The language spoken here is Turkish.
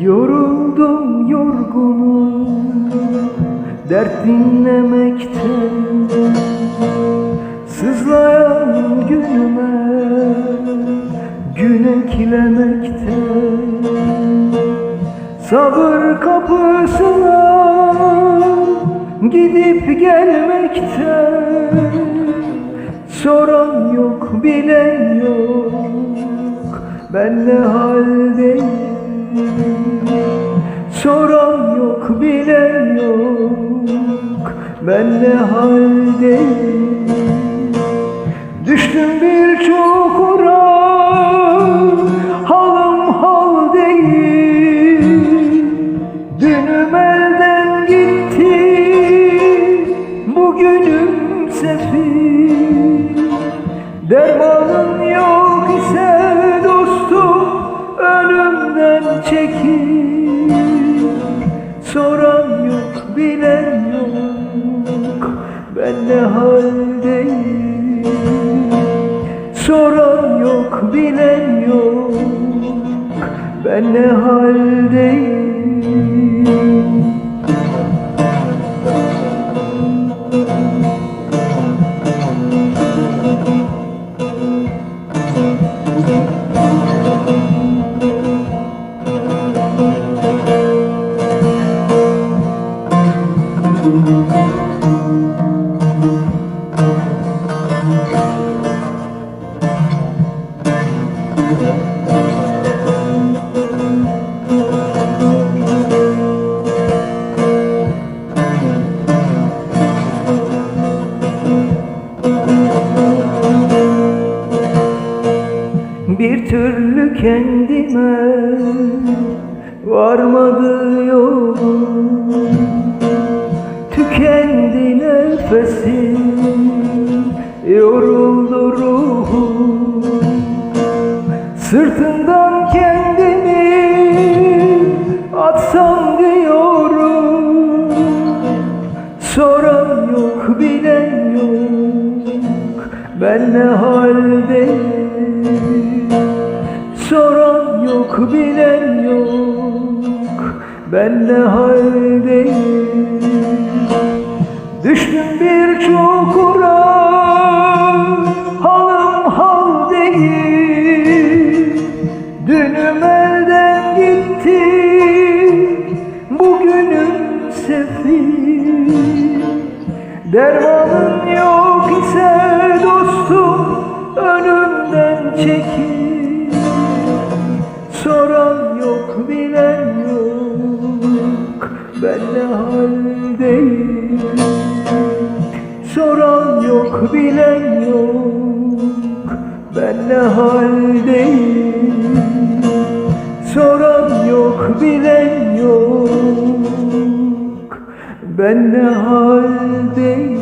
Yoruldum yorgunum Dert dinlemekten Sızlayan günüme Gün eklemekten Sabır kapısına Gidip gelmekten Soran yok bilen yok. Ben ne haldeyim Soran yok bilen yok. Ben ne haldeyim? Düştüm bir Çekil Soran yok bilen yok. Ben ne haldeyim. Soran yok bilen yok. Ben ne haldeyim türlü kendime varmadı yolum. Tükendi nefesim, yoruldu ruhum. Sırtından kendimi atsam diyorum. Soran yok bilen yok. Ben ne haldeyim Yok bilen yok Ben ne haldeyim. Düştüm bir çukura Halım hal değil Dünüm elden gitti Bugünüm sefil. Dermanın yok ise dostum Önümden çekil Yok bilen yok. Ben ne haldeyim? Soran yok bilen yok. Ben ne haldeyim